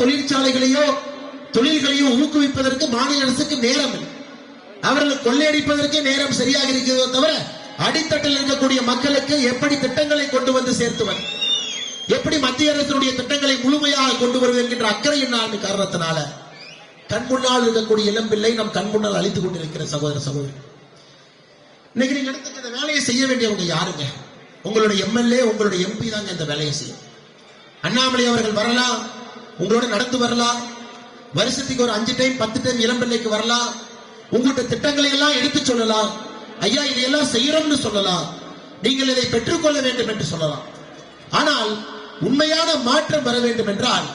தொழிற்சாலைகளையோ தொழில்களையோ ஊக்குவிப்பதற்கு மாநில அரசுக்கு நேரம் இல்லை. அவர்கள் கொள்ளையடிப்பதற்கே நேரம் சரியாக இருக்கிறதோ தவிர அடித்தட்டில் இருக்கக்கூடிய மக்களுக்கு எப்படி திட்டங்களை கொண்டு வந்து சேர்த்துவர்? எப்படி மத்திய அரசினுடைய திட்டங்களை முழுமையாக கொண்டு வருவது என்கின்ற அக்கறை என்ன காரணத்தினால கண்முன்னால் இருக்கக்கூடிய இளம்பிள்ளை நம் கண்முன்னால் அழித்துக் கொண்டிருக்கிற சகோதர சகோதரி. இன்னைக்கு நீங்க எடுத்துக்க இந்த வேலையை செய்ய வேண்டியவங்க யாருங்க? உங்களுடைய எம்எல்ஏ உங்களுடைய எம்பி தாங்க இந்த வேலையை செய்யும். அண்ணாமலை அவர்கள் வரலாம் உங்களோட நடந்து வரலாம் வருஷத்துக்கு ஒரு அஞ்சு டைம் பத்து டைம் இளம்பிள்ளைக்கு வரலாம் உங்கள்கிட்ட திட்டங்களை எல்லாம் எடுத்து சொல்லலாம் ஐயா இதையெல்லாம் செய்யறோம்னு சொல்லலாம் நீங்கள் இதை பெற்றுக்கொள்ள வேண்டும் என்று சொல்லலாம். ஆனால் உண்மையான மாற்றம் வர வேண்டும் என்றால்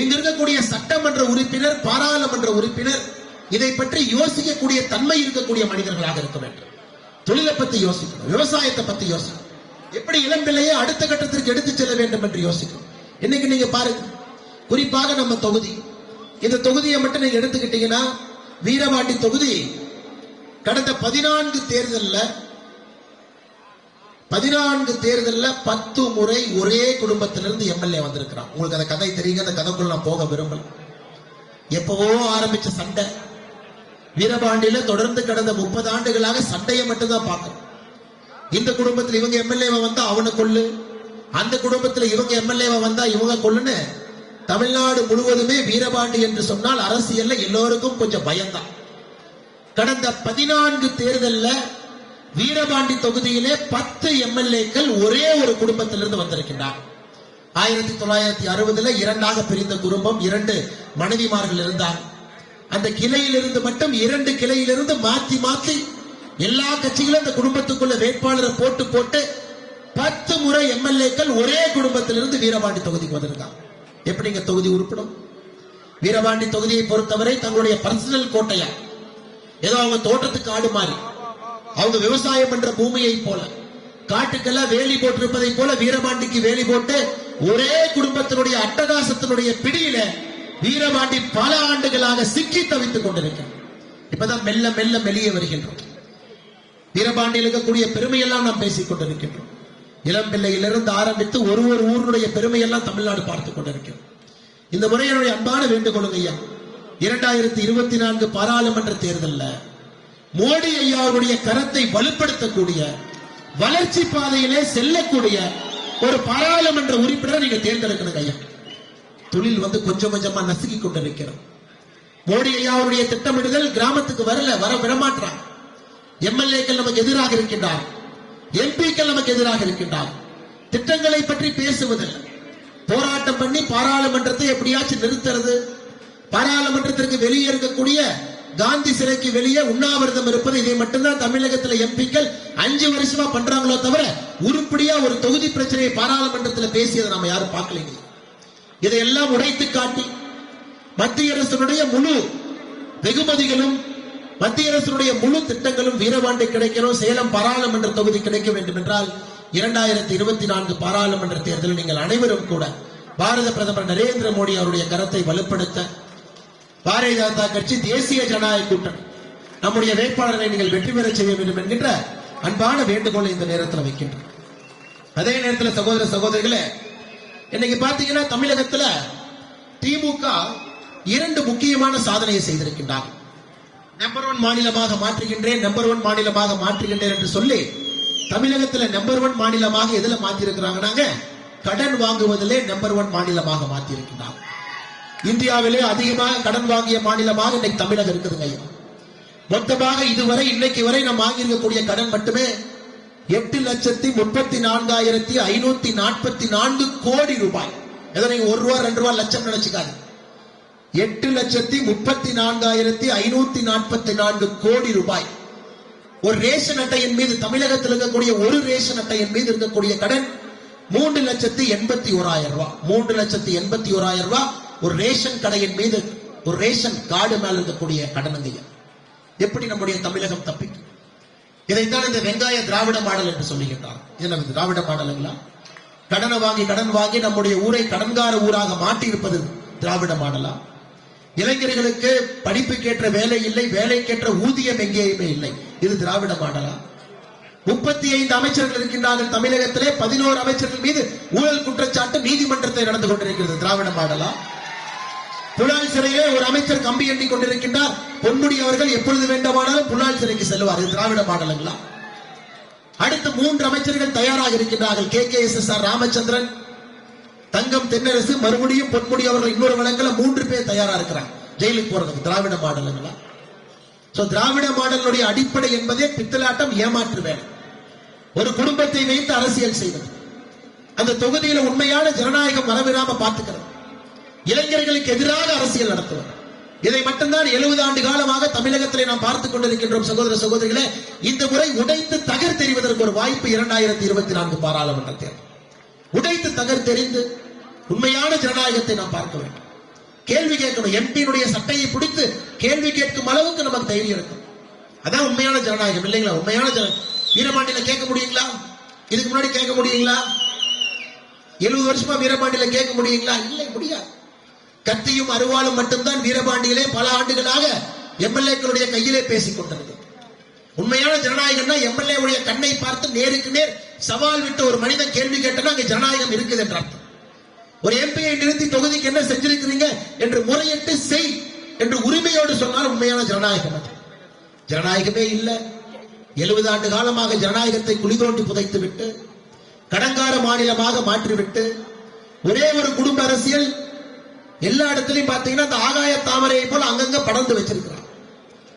இங்க இருக்கக்கூடிய சட்டமன்ற உறுப்பினர் பாராளுமன்ற உறுப்பினர் இதை பற்றி யோசிக்கக்கூடிய தன்மை இருக்கக்கூடிய மனிதர்களாக இருக்க வேண்டும். தொழிலை பத்தி யோசிக்கணும் விவசாயத்தை பத்தி யோசிக்கணும். எப்படி இளம்பிள்ளையை அடுத்த கட்டத்திற்கு எடுத்து செல்ல வேண்டும் என்று யோசிக்கணும். இன்னைக்கு நீங்க பாருங்க குறிப்பாக நம்ம தொகுதி. இந்த தொகுதியை மட்டும் நீங்க எடுத்துக்கிட்டீங்கன்னா வீரவாண்டி தொகுதி கடந்த பதினான்கு தேர்தல்ல பதினான்கு தேர்தல்ல பத்து முறை ஒரே குடும்பத்திலிருந்து எம்எல்ஏ வந்திருக்கிறான். உங்களுக்கு அந்த கதை தெரியுங்க அந்த கதைக்குள்ள நான் போக விரும்பல. எப்பவோ ஆரம்பிச்ச சண்டை. வீரபாண்டியில தொடர்ந்து கடந்த முப்பது ஆண்டுகளாக சண்டையை மட்டும்தான் பார்க்கணும் இந்த குடும்பத்துல இவங்க எம்எல்ஏவை வந்தா அவனை கொள்ளு அந்த குடும்பத்துல இவங்க எம்எல்ஏவை வந்தா இவங்க கொள்ளுன்னு தமிழ்நாடு முழுவதுமே வீரபாண்டி என்று சொன்னால் அரசியல்ல எல்லோருக்கும் கொஞ்சம் பயம்தான். கடந்த பதினான்கு தேர்தல்ல வீரபாண்டி தொகுதியிலே பத்து எம்எல்ஏக்கள் ஒரே ஒரு குடும்பத்திலிருந்து வந்திருக்கின்றார். ஆயிரத்தி தொள்ளாயிரத்தி அறுபதுல இரண்டாக பிரிந்த குடும்பம் இரண்டு மனைவிமார்கள் இருந்தார். அந்த கிளையிலிருந்து மட்டும் இரண்டு கிளையிலிருந்து மாத்தி மாத்தி எல்லா கட்சிகளும் அந்த குடும்பத்துக்குள்ள வேட்பாளரை போட்டு போட்டு பத்து முறை எம்எல்ஏக்கள் ஒரே குடும்பத்திலிருந்து வீரபாண்டி தொகுதிக்கு வந்திருக்காங்க எப்படிங்க தொகுதி உருப்பிடும்? வீரபாண்டி தொகுதியை பொறுத்தவரை தங்களுடைய பர்சனல் கோட்டையா? ஏதோ அவங்க தோட்டத்துக்கு ஆடு மாறி அவங்க விவசாயம் பண்ற பூமியை போல. காட்டுக்கெல்லாம் வேலி போட்டிருப்பதை போல வீரபாண்டிக்கு வேலி போட்டு ஒரே குடும்பத்தினுடைய அட்டகாசத்தினுடைய பிடியில வீரபாண்டி பல ஆண்டுகளாக சிக்கி தவித்துக் கொண்டிருக்கிறார். இப்பதான் மெல்ல மெல்ல வெளியே வருகின்றோம். வீரபாண்டியில் இருக்கக்கூடிய பெருமையெல்லாம் நாம் பேசிக் கொண்டிருக்கின்றோம். இளம்பிள்ளையிலிருந்து ஆரம்பித்து ஒரு ஒரு ஊருடைய பெருமையெல்லாம் தமிழ்நாடு பார்த்துக் கொண்டிருக்கிறோம் இந்த முறை என்னுடைய அன்பான வேண்டுகோளுங்க ஐயா இரண்டாயிரத்தி இருபத்தி நான்கு பாராளுமன்ற தேர்தல்ல மோடி ஐயாவுடைய கரத்தை வலுப்படுத்தக்கூடிய வளர்ச்சி பாதையிலே செல்லக்கூடிய ஒரு பாராளுமன்ற உறுப்பினரை நீங்க தேர்ந்தெடுக்கணும் ஐயா. தொழில் வந்து கொஞ்சம் கொஞ்சமா நசுக்கி கொண்டிருக்கிறோம் மோடி ஐயாவுடைய திட்டமிடுதல் கிராமத்துக்கு வரல வர விடமாற்றாங்க எம்எல்ஏக்கள் நமக்கு எதிராக இருக்கின்றார் எம்பிக்கள் நமக்கு எதிராக இருக்கின்றார். திட்டங்களை பற்றி பேசுவதில்லை. போராட்டம் பண்ணி பாராளுமன்றத்தை எப்படியாச்சும் நிறுத்துறது. பாராளுமன்றத்திற்கு வெளியே இருக்கக்கூடிய காந்தி சிலைக்கு வெளியே உண்ணாவிரதம் இருப்பது இதை மட்டும்தான் தமிழகத்துல எம்பிக்கள் அஞ்சு வருஷமா பண்றாங்களோ தவிர உருப்படியா ஒரு தொகுதி பிரச்சனையை பாராளுமன்றத்துல பேசியதை நம்ம யாரும் பார்க்கலைங்க. இதையெல்லாம் உடைத்து காட்டி மத்திய அரசினுடைய முழு வெகுமதிகளும் மத்திய அரசினுடைய முழு திட்டங்களும் வீரபாண்டி கிடைக்கணும் சேலம் பாராளுமன்ற தொகுதி கிடைக்க வேண்டும் என்றால் இரண்டாயிரத்தி இருபத்தி நான்கு பாராளுமன்ற தேர்தலில் நீங்கள் அனைவரும் கூட பாரத பிரதமர் நரேந்திர மோடி அவருடைய கரத்தை வலுப்படுத்த பாரதிய ஜனதா கட்சி தேசிய ஜனநாயக கூட்டணி நம்முடைய வேட்பாளரை நீங்கள் வெற்றி பெற செய்ய வேண்டும் என்கின்ற அன்பான வேண்டுகோளை இந்த நேரத்தில் வைக்கின்றோம். அதே நேரத்தில் சகோதர சகோதரிகளே இன்னைக்கு பாத்தீங்கன்னா தமிழகத்துல திமுக இரண்டு முக்கியமான சாதனையை செய்திருக்கின்றார் நம்பர் ஒன் மாநிலமாக மாற்றுகின்றேன் நம்பர் ஒன் மாநிலமாக மாற்றுகின்றேன் என்று சொல்லி தமிழகத்துல நம்பர் ஒன் மாநிலமாக எதுல மாத்திருக்கிறாங்கன்னாங்க கடன் வாங்குவதிலே நம்பர் ஒன் மாநிலமாக மாத்தி இந்தியாவிலே அதிகமாக கடன் வாங்கிய மாநிலமாக இன்னைக்கு தமிழகம் இருக்குதுங்க ஐயா. மொத்தமாக இதுவரை இன்னைக்கு வரை நாம் வாங்கியிருக்கக்கூடிய கடன் மட்டுமே எட்டு லட்சத்தி முப்பத்தி நான்காயிரத்தி ஐநூத்தி நாற்பத்தி நான்கு கோடி ரூபாய். எதனை ஒரு ரூபா ரெண்டு ரூபா லட்சம் நினைச்சுக்காது எட்டு லட்சத்தி முப்பத்தி நான்காயிரத்தி ஐநூத்தி நாற்பத்தி நான்கு கோடி ரூபாய். ஒரு ரேஷன் அட்டையின் மீது தமிழகத்தில் இருக்கக்கூடிய ஒரு ரேஷன் அட்டையின் மீது இருக்கக்கூடிய கடன் மூன்று லட்சத்தி எண்பத்தி ஓராயிரம் ரூபாய். மூன்று லட்சத்தி எண்பத்தி ஓராயிரம் ரூபாய் ஒரு ரேஷன் கடையின் மீது ஒரு ரேஷன் கார்டு மேல இருக்கக்கூடிய கடனுங்க எப்படி நம்முடைய தமிழகம் தப்பிக்கும்? இதைத்தான் இந்த வெங்காய திராவிட மாடல் என்று சொல்லுகின்றார் இது நம்ம திராவிட மாடலுங்களா? கடனை வாங்கி கடன் வாங்கி நம்முடைய ஊரை கடன்கார ஊராக மாற்றி இருப்பது திராவிட மாடலா? இளைஞர்களுக்கு படிப்புக்கேற்ற வேலை இல்லை வேலைக்கேற்ற ஊதியம் எங்கேயுமே இல்லை. இது திராவிட மாடலா? முப்பத்தி ஐந்து அமைச்சர்கள் இருக்கின்றார்கள் தமிழகத்திலே பதினோரு அமைச்சர்கள் மீது ஊழல் குற்றச்சாட்டு நீதிமன்றத்தை நடந்து கொண்டிருக்கிறது. திராவிட மாடலா? புலால் சிறையிலே ஒரு அமைச்சர் கம்பி எண்ணி கொண்டிருக்கின்றார். பொன்முடி அவர்கள் எப்பொழுது வேண்டுமானாலும் புலால் சிறைக்கு செல்வார். இது திராவிட மாடலங்களா? அடுத்து மூன்று அமைச்சர்கள் தயாராக இருக்கின்றார்கள். K K S S R Ramachandran Thangam Thennarasu மறுபடியும் பொன்முடி அவர்கள் இன்னொரு வழங்கல மூன்று பேர் தயாரா இருக்கிறாங்க. ஜெயிலுக்கு போறதுக்கு திராவிட மாடலுங்களா? சோ திராவிட மாடலுடைய அடிப்படை என்பதே பித்தலாட்டம் ஏமாற்று வேலை. ஒரு குடும்பத்தை வைத்து அரசியல் செய்வது. அந்த தொகுதியில உண்மையான ஜனநாயகம் வரவிடாம பார்த்துக்கிறது. இளைஞர்களுக்கு எதிராக அரசியல் நடத்துவது. இதை மட்டும்தான் எழுபது ஆண்டு காலமாக தமிழகத்திலே நாம் பார்த்துக் கொண்டிருக்கின்றோம் சகோதர சகோதரிகளே. இந்த முறை உடைத்து தகர் தெரிவதற்கு ஒரு வாய்ப்பு இரண்டாயிரத்தி இருபத்தி நான்கு பாராளுமன்ற தேர்தல் உடைத்து தகர் தெரிந்து உண்மையான ஜனநாயகத்தை நாம் பார்க்க வேண்டும். கேள்வி கேட்கணும். எம்பியினுடைய சட்டையை பிடித்து கேள்வி கேட்கும் அளவுக்கு நமக்கு தைரியம் இருக்கும். அதான் உண்மையான ஜனநாயகம் இல்லைங்களா? உண்மையான ஜன வீரபாண்டியில கேட்க முடியுங்களா? இதுக்கு முன்னாடி கேட்க முடியுங்களா? எழுபது வருஷமா வீரபாண்டியில கேட்க முடியுங்களா? இல்லை முடியாது. கத்தியும் அருவாளும் மட்டும்தான் வீரபாண்டியிலே பல ஆண்டுகளாக எம்எல்ஏக்களுடைய கையிலே பேசிக் கொண்டிருந்தது. உண்மையான ஜனநாயகம்னா எம்எல்ஏ உடைய கண்ணை பார்த்து நேருக்கு நேர் சவால் விட்டு ஒரு மனிதன் கேள்வி கேட்டனா அங்க ஜனநாயகம் இருக்குது என்று அர்த்தம். ஒரு எம்பியை நிறுத்தி தொகுதிக்கு என்ன செஞ்சிருக்கிறீங்க என்று முறையிட்டு செய் என்று உரிமையோடு சொன்னால் உண்மையான ஜனநாயகம் அது. ஜனநாயகமே இல்லை. எழுபது ஆண்டு காலமாக ஜனநாயகத்தை குளிதோண்டி புதைத்து விட்டு கடங்கார மாநிலமாக மாற்றிவிட்டு ஒரே ஒரு குடும்ப அரசியல் எல்லா இடத்துலையும் பார்த்தீங்கன்னா அந்த ஆகாய தாமரையை போல் அங்கங்க படர்ந்து வச்சிருக்கிறார்.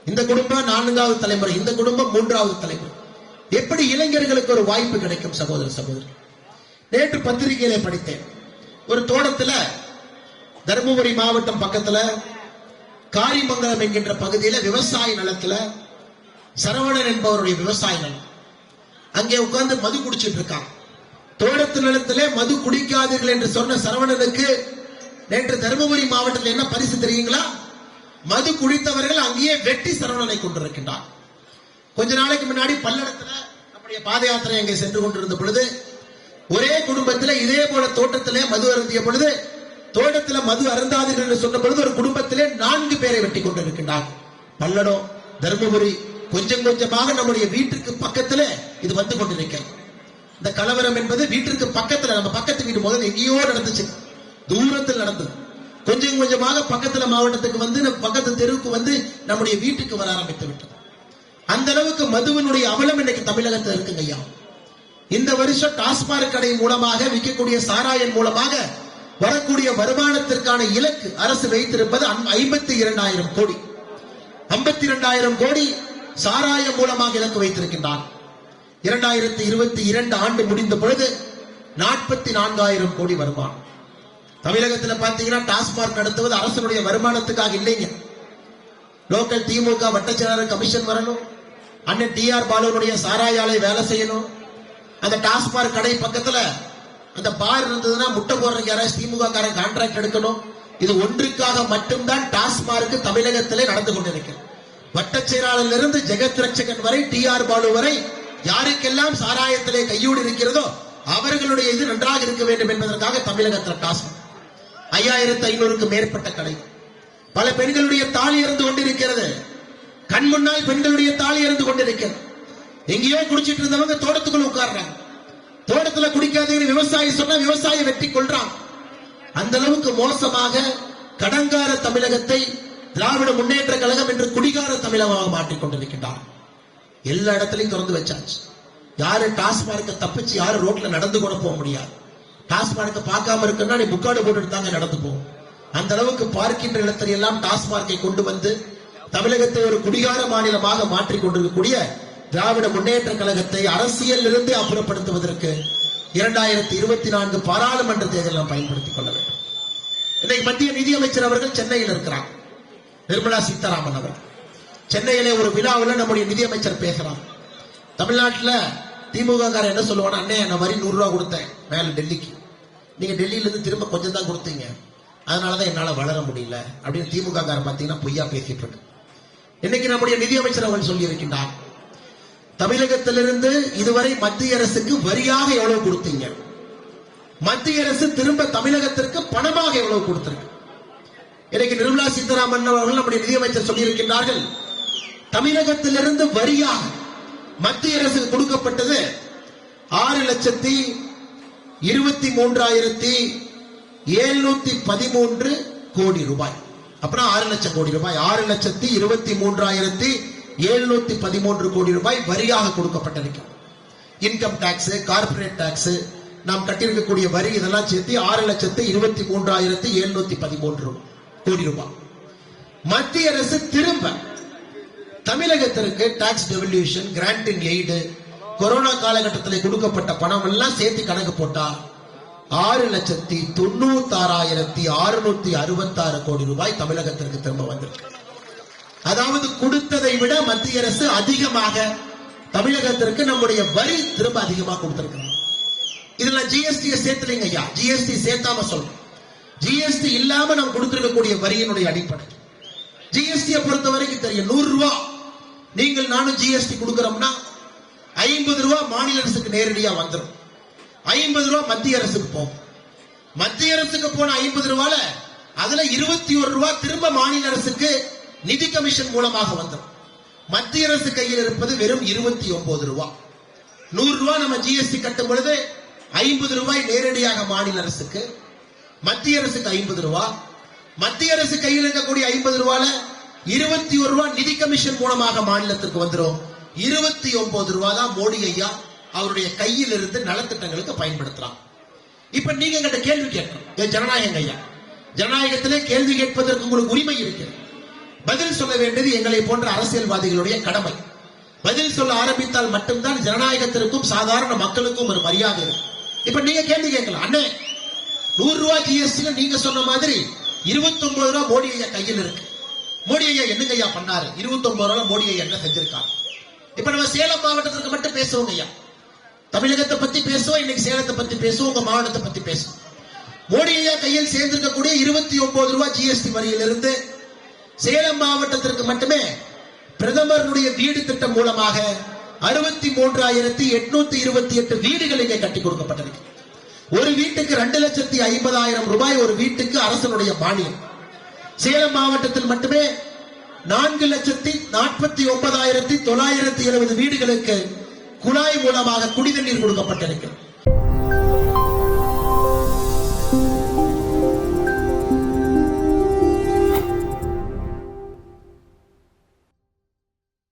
இந்த குடும்பம் நான்காவது தலைமுறை இந்த குடும்பம் மூன்றாவது தலைமுறை. எப்படி இளைஞர்களுக்கு ஒரு வாய்ப்பு கிடைக்கும் சகோதர சகோதரி? நேற்று பத்திரிகையில படித்தேன். ஒரு தோட்டத்துல தருமபுரி மாவட்டம் பக்கத்துல காரிமங்கலம் என்கின்ற பகுதியில விவசாய நிலத்துல சரவணன் என்பவருடைய விவசாய நிலம். அங்கே உட்கார்ந்து மது குடிச்சிட்டு இருக்கான். தோட்டத்து நிலத்திலே மது குடிக்காதீர்கள் என்று சொன்ன சரவணனுக்கு நேற்று தருமபுரி மாவட்டத்தில் என்ன பரிசு தெரியுங்களா? மது குடித்தவர்கள் அங்கேயே வெட்டி சரவணனை கொண்டிருக்கின்றார் கொஞ்ச நாளைக்கு முன்னாடி பல்லடத்துல நம்முடைய பாத யாத்திரை அங்கே சென்று கொண்டிருந்த பொழுது ஒரே குடும்பத்துல இதே போல தோட்டத்திலே மது அருந்திய பொழுது தோட்டத்துல மது அருந்தாதீர்கள் என்று சொன்ன பொழுது ஒரு குடும்பத்திலே நான்கு பேரை வெட்டி கொண்டிருக்கின்றார். பல்லடம் தருமபுரி கொஞ்சம் கொஞ்சமாக நம்முடைய வீட்டுக்கு பக்கத்துல இது வந்து கொண்டிருக்கிறது. இந்த கலவரம் என்பது வீட்டிற்கு பக்கத்துல நம்ம பக்கத்து வீடு முதல்ல எங்கேயோ நடந்துச்சு. தூரத்தில் நடந்தது. கொஞ்சம் கொஞ்சமாக பக்கத்துல மாவட்டத்துக்கு வந்து நம்ம பக்கத்து தெருவுக்கு வந்து நம்முடைய வீட்டுக்கு வர ஆரம்பித்து விட்டது. அந்த அளவுக்கு மதுவினுடைய அவலம் இன்னைக்கு தமிழகத்தில் இருக்குங்க ஐயா. இந்த வருஷம் டாஸ்மாக் கடை மூலமாக விற்கக்கூடிய சாராயம் மூலமாக வரக்கூடிய வருமானத்திற்கான இலக்கு அரசு வைத்திருப்பது ஐம்பத்தி இரண்டாயிரம் கோடி. ஐம்பத்தி இரண்டாயிரம் கோடி சாராயம் மூலமாக இலக்கு வைத்திருக்கின்றார் இரண்டாயிரத்தி இருபத்தி இரண்டு ஆண்டு முடிந்த பொழுது நாற்பத்தி நான்காயிரம் கோடி வருமானம். தமிழகத்துல பாத்தீங்கன்னா டாஸ்மாக் நடத்துவது அரசனுடைய வருமானத்துக்காக இல்லைங்க. லோக்கல் திமுக வட்டச் கமிஷன் வரணும். அண்ணன் டி ஆர் பாலுனுடைய சாராயாலை வேலை செய்யணும். அந்த டாஸ்மாக் கடை பக்கத்துல அந்த பார் இருந்ததுன்னா முட்டை போடுறதுக்கு யாராவது திமுக காரன் கான்ட்ராக்ட் எடுக்கணும். இது ஒன்றுக்காக மட்டும்தான் டாஸ்மார்க் தமிழகத்திலே நடந்து கொண்டிருக்கிறது. வட்டச் இருந்து ஜெகத் ரட்சகன் வரை டி ஆர் பாலு வரை யாருக்கெல்லாம் சாராயத்திலே கையூடு இருக்கிறதோ அவர்களுடைய இது நன்றாக இருக்க வேண்டும் என்பதற்காக தமிழகத்தில் டாஸ்மாக். ஐயாயிரத்து ஐநூறுக்கு மேற்பட்ட கடை. பல பெண்களுடைய தாலி இருந்து கொண்டிருக்கிறது. கண் முன்னால் பெண்களுடைய தாலி இருந்து கொண்டிருக்கிறது. எங்கேயோ குடிச்சிட்டு இருந்தவங்க தோட்டத்துக்குள்ள உட்கார்றாங்க. தோட்டத்துல குடிக்காதீங்க விவசாயி சொன்னா விவசாயி வெட்டி கொள்றான். அந்த அளவுக்கு மோசமாக கடங்கார தமிழகத்தை திராவிட முன்னேற்ற கழகம் என்று குடிகார தமிழகமாக மாற்றிக் கொண்டிருக்கின்றார். எல்லா இடத்துலயும் திறந்து வச்சாச்சு. யாரு டாஸ்மார்க்க தப்பிச்சு யாரு ரோட்ல நடந்து கூட போக முடியாது. டாஸ்மார்க்க பார்க்காம இருக்குன்னா நீ புக்காடு போட்டு தாங்க நடந்து போகும் அந்த அளவுக்கு பார்க்கின்ற இடத்தில் எல்லாம் டாஸ்மார்க்கை கொண்டு வந்து தமிழகத்தை ஒரு குடிகார மாநிலமாக மாற்றிக் கொண்டிருக்கக்கூடிய திராவிட முன்னேற்ற கழகத்தை அரசியல் இருந்து அப்புறப்படுத்துவதற்கு இரண்டாயிரத்தி இருபத்தி நான்கு பாராளுமன்ற தேர்தலில் நாம் பயன்படுத்திக் கொள்ள வேண்டும். இன்னைக்கு மத்திய நிதியமைச்சர் அவர்கள் சென்னையில் இருக்கிறார். நிர்மலா சீதாராமன் அவர் சென்னையிலே ஒரு விழாவில் நம்முடைய நிதியமைச்சர் பேசுறார். தமிழ்நாட்டில் திமுக காரன் என்ன சொல்லுவானா அண்ணே நான் வரி நூறு ரூபா கொடுத்தேன் மேல டெல்லிக்கு. நீங்க டெல்லியிலிருந்து திரும்ப கொஞ்சம் தான் கொடுத்தீங்க. அதனாலதான் என்னால வளர முடியல. அப்படின்னு திமுக காரன் பாத்தீங்கன்னா பொய்யா பேசிட்டு இருக்கு. இன்னைக்கு நம்முடைய நிதியமைச்சர் அவர்கள் சொல்லி இருக்கின்றார் தமிழகத்திலிருந்து இதுவரை மத்திய அரசுக்கு வரியாக எவ்வளவு கொடுத்தீங்க? மத்திய அரசு திரும்ப தமிழகத்திற்கு பணமாக எவ்வளவு கொடுத்திருக்கு? இன்னைக்கு நிர்மலா சீதாராமன் அவர்கள் நம்முடைய நிதியமைச்சர் சொல்லியிருக்கின்றார்கள் தமிழகத்திலிருந்து வரியாக மத்திய அரசுக்கு கொடுக்கப்பட்டது ஆறு லட்சத்தி இருபத்தி மூன்றாயிரத்தி எழுநூத்தி பதிமூன்று கோடி ரூபாய். அப்புறம் ஆறு லட்சம் கோடி ரூபாய். ஆறு லட்சத்தி இருபத்தி மூன்றாயிரத்தி எழுநூத்தி பதிமூன்று கோடி ரூபாய் வரியாக கொடுக்கப்பட்டிருக்கிறது. இன்கம் டாக்ஸ் கார்பரேட் டாக்ஸ் நாம் கட்டியிருக்கக்கூடிய வரி இதெல்லாம் சேர்த்து ஆறு லட்சத்து இருபத்தி மூன்றாயிரத்தி எழுநூத்தி பதிமூன்று கோடி ரூபாய். மத்திய அரசு திரும்ப தமிழகத்திற்கு tax devolution grant in aid corona காலகட்டத்தில் கொடுக்கப்பட்ட பணம் எல்லாம் சேர்த்து கணக்கு போட்டா ஆறு லட்சத்தி தொண்ணூத்தாறாயிரத்தி அறுநூத்தி அறுபத்தாறு கோடி ரூபாய் தமிழகத்திற்கு திரும்ப வந்திருக்கு. அதாவது கொடுத்ததை விட மத்திய அரசு அதிகமாக தமிழகத்திற்கு நம்முடைய வரி திரும்ப அதிகமாக கொடுத்திருக்கிறோம் இதுல ஜிஎஸ்டி சேர்த்துலீங்க ஐயா. ஜிஎஸ்டி சேர்த்தாம சொல்லணும் ஜிஎஸ்டி இல்லாம நம்ம கொடுத்திருக்கக்கூடிய வரியினுடைய அடிப்படை. ஜிஎஸ்டியை பொறுத்த வரைக்கும் தெரியும். நூறு ரூபா. நீங்கள் நானும் ஜிஎஸ்டி கொடுக்கிறோம்னா ஐம்பது ரூபா மாநில அரசுக்கு நேரடியா வந்துடும் ஐம்பது ரூபா மத்திய அரசுக்கு போகும். மத்திய அரசுக்கு போன ஐம்பது ரூபால அதுல இருபத்தி ஒரு ரூபா திரும்ப மாநில அரசுக்கு நிதி கமிஷன் மூலமாக வந்துடும் மத்திய அரசு கையில் இருப்பது வெறும் இருபத்தி ஒன்பது ரூபா. நூறு ரூபாய் நம்ம ஜிஎஸ்டி கட்டும் பொழுது ஐம்பது ரூபாய் நேரடியாக மாநில அரசுக்கு மத்திய அரசுக்கு ஐம்பது ரூபாய் மத்திய அரசு கையில் இருக்கக்கூடிய ஐம்பது ரூபால இருபத்தி ஒரு ரூபாய் நிதி கமிஷன் மூலமாக மாநிலத்திற்கு வந்துரும். இருபத்தி ஒன்பது ரூபாய் தான் மோடி ஐயா அவருடைய கையில் இருந்து நலத்திட்டங்களுக்கு பயன்படுத்துறான் இப்ப நீங்க எங்கிட்ட கேள்வி கேட்கணும். ஜனநாயகம் ஐயா. ஜனநாயகத்திலே கேள்வி கேட்பதற்கு உங்களுக்கு உரிமை இருக்கு பதில் சொல்ல வேண்டியது எங்களை போன்ற அரசியல்வாதிகளுடைய கடமை. பதில் சொல்ல ஆரம்பித்தால் மட்டும்தான் ஜனநாயகத்திற்கும் சாதாரண மக்களுக்கும் ஒரு மரியாதை இருக்கும் இப்ப நீங்க கேள்வி கேட்கலாம். அண்ணே நூறு ரூபாய் ஜிஎஸ்டி நீங்க சொன்ன மாதிரி இருபத்தி ஒன்பது ரூபாய் மோடி ஐயா கையில் இருக்கு. மோடி ஐயா என்னங்க ஐயா பண்ணாரு? இருபத்தி ஒன்பது ரூபாய் மோடி ஐயா என்ன செஞ்சிருக்காரு? இப்ப நம்ம சேலம் மாவட்டத்திற்கு மட்டும் பேசுவோம் ஐயா. தமிழகத்தை பத்தி பேசுவோம் இன்னைக்கு சேலத்தை பத்தி பேசுவோம் உங்க மாவட்டத்தை பத்தி பேசுவோம். மோடி ஐயா கையில் சேர்ந்திருக்கக்கூடிய இருபத்தி ஒன்பது ரூபாய் ஜிஎஸ்டி வரியிலிருந்து சேலம் மாவட்டத்திற்கு மட்டுமே பிரதமருடைய வீடு திட்டம் மூலமாக அறுபத்தி மூன்றாயிரத்தி எட்நூத்தி இருபத்தி எட்டு வீடுகள் இங்கே கட்டி கொடுக்கப்பட்டிருக்கு. ஒரு வீட்டுக்கு ரெண்டு லட்சத்தி ஐம்பதாயிரம் ரூபாய் ஒரு வீட்டுக்கு அரசனுடைய மானியம். சேலம் மாவட்டத்தில் மட்டுமே நான்கு லட்சத்தி நாற்பத்தி ஒன்பதாயிரத்தி தொள்ளாயிரத்தி எழுபது வீடுகளுக்கு குழாய் மூலமாக குடிநீர் கொடுக்கப்பட்டிருக்கிறது